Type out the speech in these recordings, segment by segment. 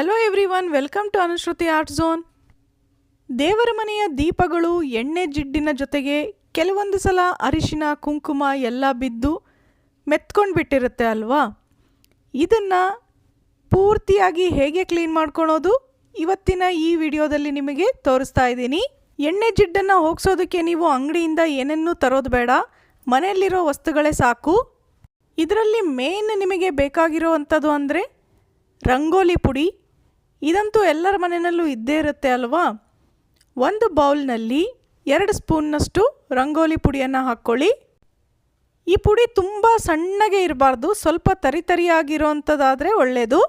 Hello everyone welcome to Anushruti art zone ದೇವರ ಮನೆಯ ದೀಪಗಳು ಎಣ್ಣೆ ಜಿಡ್ಡಿನ ಜೊತೆಗೆ ಕೆಲವೊಂದು ಸಲ ಅರಿಶಿನ, ಕುಂಕುಮ ಎಲ್ಲ ಬಿದ್ದು ಮೆತ್ಕೊಂಡು ಬಿಟ್ಟಿರುತ್ತೆ ಅಲ್ವಾ? ಇದನ್ನು ಪೂರ್ತಿಯಾಗಿ ಹೇಗೆ ಕ್ಲೀನ್ ಮಾಡ್ಕೊಳೋದು ಇವತ್ತಿನ ಈ ವಿಡಿಯೋದಲ್ಲಿ ನಿಮಗೆ ತೋರಿಸ್ತಾ ಇದ್ದೀನಿ. ಎಣ್ಣೆ ಜಿಡ್ಡನ್ನು ಹೋಗ್ಸೋದಕ್ಕೆ ನೀವು ಅಂಗಡಿಯಿಂದ ಏನನ್ನೂ ತರೋದು ಬೇಡ. ಮನೆಯಲ್ಲಿರೋ ವಸ್ತುಗಳೇ ಸಾಕು. ಇದರಲ್ಲಿ ಮೇನ್ ನಿಮಗೆ ಬೇಕಾಗಿರೋ ಅಂಥದ್ದು ಅಂದರೆ ರಂಗೋಲಿ ಪುಡಿ ಇದಂತೂ ಎಲ್ಲರ ಮನೆಯಲ್ಲೂ ಇದ್ದೇ ಇರುತ್ತೆ ಅಲ್ವಾ? ಒಂದು ಬೌಲ್ನಲ್ಲಿ ಎರಡು ಸ್ಪೂನ್ನಷ್ಟು ರಂಗೋಲಿ ಪುಡಿಯನ್ನು ಹಾಕ್ಕೊಳ್ಳಿ. ಈ ಪುಡಿ ತುಂಬ ಸಣ್ಣಗೆ ಇರಬಾರ್ದು, ಸ್ವಲ್ಪ ತರಿ ತರಿಯಾಗಿರೋವಂಥದ್ದಾದರೆ ಒಳ್ಳೆಯದು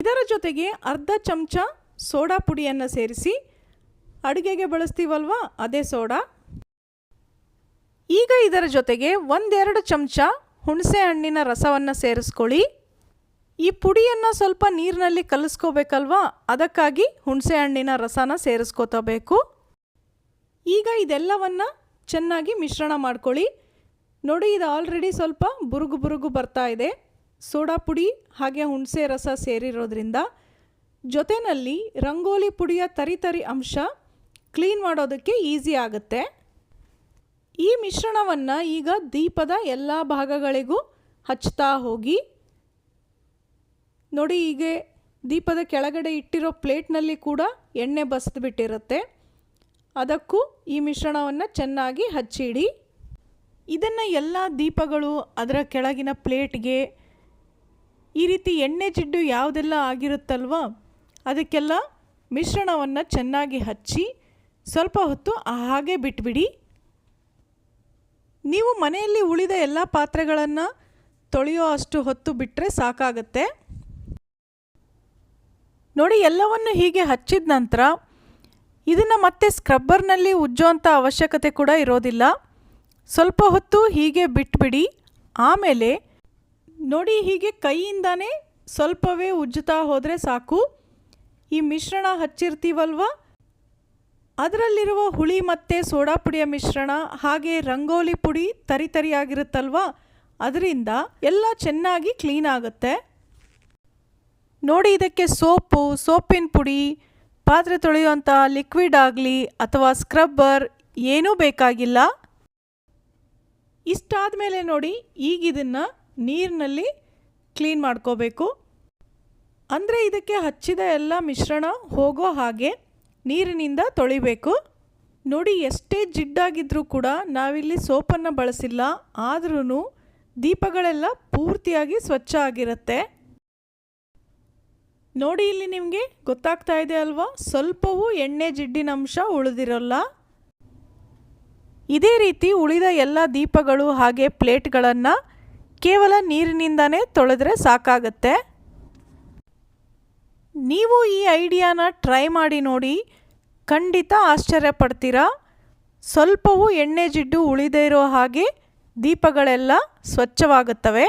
ಇದರ ಜೊತೆಗೆ ಅರ್ಧ ಚಮಚ ಸೋಡಾ ಪುಡಿಯನ್ನು ಸೇರಿಸಿ, ಅಡುಗೆಗೆ ಬಳಸ್ತೀವಲ್ವಾ? ಅದೇ ಸೋಡಾ. ಈಗ ಇದರ ಜೊತೆಗೆ ಒಂದೆರಡು ಚಮಚ ಹುಣಸೆ ಹಣ್ಣಿನ ರಸವನ್ನು ಸೇರಿಸ್ಕೊಳ್ಳಿ. ಈ ಪುಡಿಯನ್ನು ಸ್ವಲ್ಪ ನೀರಿನಲ್ಲಿ ಕಲಿಸ್ಕೋಬೇಕಲ್ವಾ? ಅದಕ್ಕಾಗಿ ಹುಣಸೆ ಹಣ್ಣಿನ ರಸನ ಸೇರಿಸ್ಕೋತಬೇಕು ಈಗ ಇದೆಲ್ಲವನ್ನು ಚೆನ್ನಾಗಿ ಮಿಶ್ರಣ ಮಾಡ್ಕೊಳ್ಳಿ. ನೋಡಿ, ಇದು ಆಲ್ರೆಡಿ ಸ್ವಲ್ಪ ಬುರುಗು ಬುರುಗು ಬರ್ತಾ ಇದೆ. ಸೋಡಾ ಪುಡಿ ಹಾಗೆ ಹುಣಸೆ ರಸ ಸೇರಿರೋದ್ರಿಂದ ಜೊತೆಯಲ್ಲಿ ರಂಗೋಲಿ ಪುಡಿಯ ತರಿತರಿ ತರಿ ಅಂಶ ಕ್ಲೀನ್ ಮಾಡೋದಕ್ಕೆ ಈಸಿ ಆಗುತ್ತೆ. ಈ ಮಿಶ್ರಣವನ್ನು ಈಗ ದೀಪದ ಎಲ್ಲ ಭಾಗಗಳಿಗೂ ಹಚ್ತಾ ಹೋಗಿ ನೋಡಿ ಹೀಗೆ ದೀಪದ ಕೆಳಗಡೆ ಇಟ್ಟಿರೋ ಪ್ಲೇಟ್ನಲ್ಲಿ ಕೂಡ ಎಣ್ಣೆ ಬಸ್ದು ಬಿಟ್ಟಿರುತ್ತೆ. ಅದಕ್ಕೂ ಈ ಮಿಶ್ರಣವನ್ನು ಚೆನ್ನಾಗಿ ಹಚ್ಚಿಡಿ. ಇದನ್ನು ಎಲ್ಲ ದೀಪಗಳು ಅದರ ಕೆಳಗಿನ ಪ್ಲೇಟ್ಗೆ ಈ ರೀತಿ ಎಣ್ಣೆ ಜಿಡ್ಡು ಯಾವುದೆಲ್ಲ ಆಗಿರುತ್ತಲ್ವ, ಅದಕ್ಕೆಲ್ಲ ಮಿಶ್ರಣವನ್ನು ಚೆನ್ನಾಗಿ ಹಚ್ಚಿ ಸ್ವಲ್ಪ ಹೊತ್ತು ಹಾಗೆ ಬಿಟ್ಬಿಡಿ. ನೀವು ಮನೆಯಲ್ಲಿ ಉಳಿದ ಎಲ್ಲ ಪಾತ್ರೆಗಳನ್ನು ತೊಳೆಯೋ ಅಷ್ಟು ಹೊತ್ತು ಬಿಟ್ಟರೆ ಸಾಕಾಗತ್ತೆ. ನೋಡಿ, ಎಲ್ಲವನ್ನು ಹೀಗೆ ಹಚ್ಚಿದ ನಂತರ ಇದನ್ನು ಮತ್ತೆ ಸ್ಕ್ರಬ್ಬರ್ನಲ್ಲಿ ಉಜ್ಜೋವಂಥ ಅವಶ್ಯಕತೆ ಕೂಡ ಇರೋದಿಲ್ಲ. ಸ್ವಲ್ಪ ಹೊತ್ತು ಹೀಗೆ ಬಿಟ್ಬಿಡಿ. ಆಮೇಲೆ ನೋಡಿ, ಹೀಗೆ ಕೈಯಿಂದನೇ ಸ್ವಲ್ಪವೇ ಉಜ್ಜುತ್ತಾ ಹೋದರೆ ಸಾಕು. ಈ ಮಿಶ್ರಣ ಹಚ್ಚಿರ್ತೀವಲ್ವ? ಅದರಲ್ಲಿರುವ ಹುಳಿ ಮತ್ತು ಸೋಡಾ ಪುಡಿಯ ಮಿಶ್ರಣ, ಹಾಗೆ ರಂಗೋಲಿ ಪುಡಿ ತರಿತರಿಯಾಗಿರುತ್ತಲ್ವ ಅದರಿಂದ ಎಲ್ಲ ಚೆನ್ನಾಗಿ ಕ್ಲೀನ್ ಆಗುತ್ತೆ. ನೋಡಿ ಇದಕ್ಕೆ ಸೋಪು, ಸೋಪಿನ ಪುಡಿ, ಪಾತ್ರೆ ತೊಳೆಯುವಂಥ ಲಿಕ್ವಿಡ್ ಆಗಲಿ ಅಥವಾ ಸ್ಕ್ರಬ್ಬರ್ ಏನೂ ಬೇಕಾಗಿಲ್ಲ. ಇಷ್ಟಾದ ಮೇಲೆ ನೋಡಿ ಈಗ ಇದನ್ನು ನೀರಿನಲ್ಲಿ ಕ್ಲೀನ್ ಮಾಡ್ಕೋಬೇಕು. ಅಂದರೆ ಇದಕ್ಕೆ ಹಚ್ಚಿದ ಎಲ್ಲ ಮಿಶ್ರಣ ಹೋಗೋ ಹಾಗೆ ನೀರಿನಿಂದ ತೊಳಿಬೇಕು. ನೋಡಿ ಎಷ್ಟೇ ಜಿಡ್ಡಾಗಿದ್ದರೂ ಕೂಡ ನಾವಿಲ್ಲಿ ಸೋಪನ್ನು ಬಳಸಿಲ್ಲ ಆದ್ರೂ ದೀಪಗಳೆಲ್ಲ ಪೂರ್ತಿಯಾಗಿ ಸ್ವಚ್ಛ ಆಗಿರುತ್ತೆ. ನೋಡಿ ಇಲ್ಲಿ ನಿಮಗೆ ಗೊತ್ತಾಗ್ತಾ ಇದೆ ಅಲ್ವಾ? ಸ್ವಲ್ಪವೂ ಎಣ್ಣೆ ಜಿಡ್ಡಿನ ಅಂಶ ಉಳಿದಿರಲ್ಲ. ಇದೇ ರೀತಿ ಉಳಿದ ಎಲ್ಲ ದೀಪಗಳು ಹಾಗೆ ಪ್ಲೇಟ್ಗಳನ್ನು ಕೇವಲ ನೀರಿನಿಂದನೇ ತೊಳೆದ್ರೆ ಸಾಕಾಗತ್ತೆ. ನೀವು ಈ ಐಡಿಯಾನ ಟ್ರೈ ಮಾಡಿ ನೋಡಿ, ಖಂಡಿತ ಆಶ್ಚರ್ಯ ಪಡ್ತೀರಾ? ಸ್ವಲ್ಪವೂ ಎಣ್ಣೆ ಜಿಡ್ಡು ಉಳಿದೇ ಇರೋ ಹಾಗೆ ದೀಪಗಳೆಲ್ಲ ಸ್ವಚ್ಛವಾಗುತ್ತವೆ.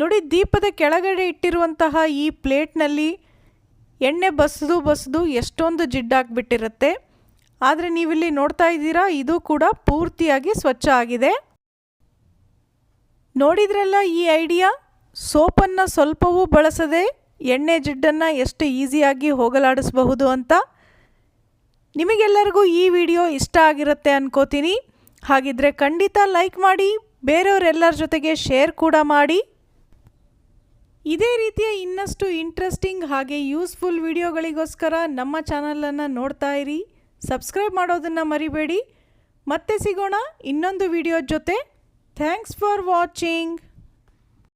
ನೋಡಿ ದೀಪದ ಕೆಳಗಡೆ ಇಟ್ಟಿರುವಂತಹ ಈ ಪ್ಲೇಟ್ನಲ್ಲಿ ಎಣ್ಣೆ ಬಸಿದು ಬಸಿದು ಎಷ್ಟೊಂದು ಜಿಡ್ಡಾಗಿಬಿಟ್ಟಿರುತ್ತೆ ಆದರೆ ನೀವಿಲ್ಲಿ ನೋಡ್ತಾ ಇದ್ದೀರಾ, ಇದು ಕೂಡ ಪೂರ್ತಿಯಾಗಿ ಸ್ವಚ್ಛ ಆಗಿದೆ. ನೋಡಿದ್ರಲ್ಲ ಈ ಐಡಿಯಾ? ಸೋಪನ್ನು ಸ್ವಲ್ಪವೂ ಬಳಸದೆ ಎಣ್ಣೆ ಜಿಡ್ಡನ್ನು ಎಷ್ಟು ಈಸಿಯಾಗಿ ಹೋಗಲಾಡಿಸಬಹುದು ಅಂತ. ನಿಮಗೆಲ್ಲರಿಗೂ ಈ ವಿಡಿಯೋ ಇಷ್ಟ ಆಗಿರುತ್ತೆ ಅನ್ಕೋತೀನಿ. ಹಾಗಿದ್ರೆ ಖಂಡಿತ ಲೈಕ್ ಮಾಡಿ, ಬೇರೆಯವರೆಲ್ಲರ ಜೊತೆಗೆ ಶೇರ್ ಕೂಡ ಮಾಡಿ. ಇದೇ ರೀತಿಯ ಇನ್ನಷ್ಟು ಇಂಟ್ರೆಸ್ಟಿಂಗ್ ಹಾಗೆ ಯೂಸ್ಫುಲ್ ವಿಡಿಯೋಗಳಿಗೋಸ್ಕರ ನಮ್ಮ ಚಾನಲನ್ನು ನೋಡ್ತಾ ಇರಿ. ಸಬ್ಸ್ಕ್ರೈಬ್ ಮಾಡೋದನ್ನು ಮರಿಬೇಡಿ. ಮತ್ತೆ ಸಿಗೋಣ ಇನ್ನೊಂದು ವಿಡಿಯೋ ಜೊತೆ. Thanks for watching